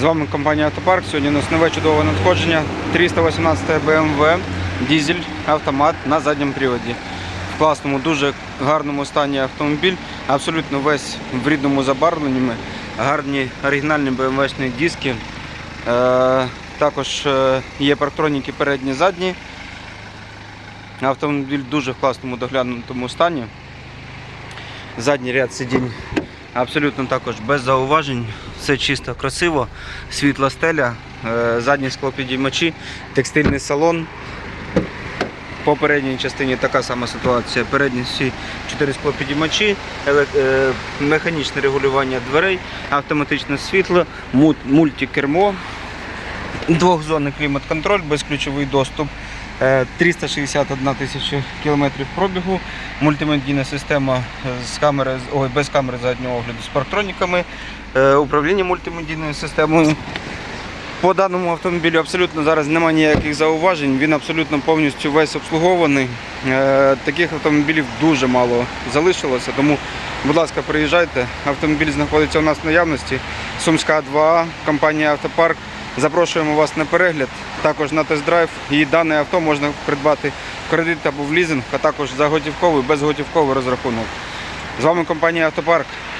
З вами компанія Автопарк. Сьогодні у нас нове чудове надходження. 318 BMW, дизель, автомат на задньому приводі. В класному, дуже гарному стані автомобіль. Абсолютно весь в рідному забарвленні. Гарні оригінальні BMW-шні диски. Е, також е, є парктроніки передні задні. Автомобіль дуже в класному доглянутому стані. Задній ряд сидінь абсолютно також без зауважень. Все чисто, красиво, світла стеля, е, задні склопідіймачі, текстильний салон. По передній частині така сама ситуація. Передні всі чотири склопідіймачі, еле- е, механічне регулювання дверей, автоматичне світло, мультикермо, двохзонний клімат-контроль, безключовий доступ. Е, 361 тисяча кілометрів пробігу, мультимедійна система з камери, ой, без камери заднього огляду з парктроніками, е, управління мультимедійною системою. По даному автомобілю абсолютно зараз немає ніяких зауважень, він абсолютно повністю весь обслугований. Е, Таких автомобілів дуже мало залишилося, тому, будь ласка, приїжджайте. Автомобіль знаходиться у нас в наявності. Сумська 2А, компанія Автопарк. Запрошуємо вас на перегляд, також на тест-драйв. І дане авто можна придбати в кредит або в лізинг, а також за готівковий, безготівковий розрахунок. З вами компанія Автопарк.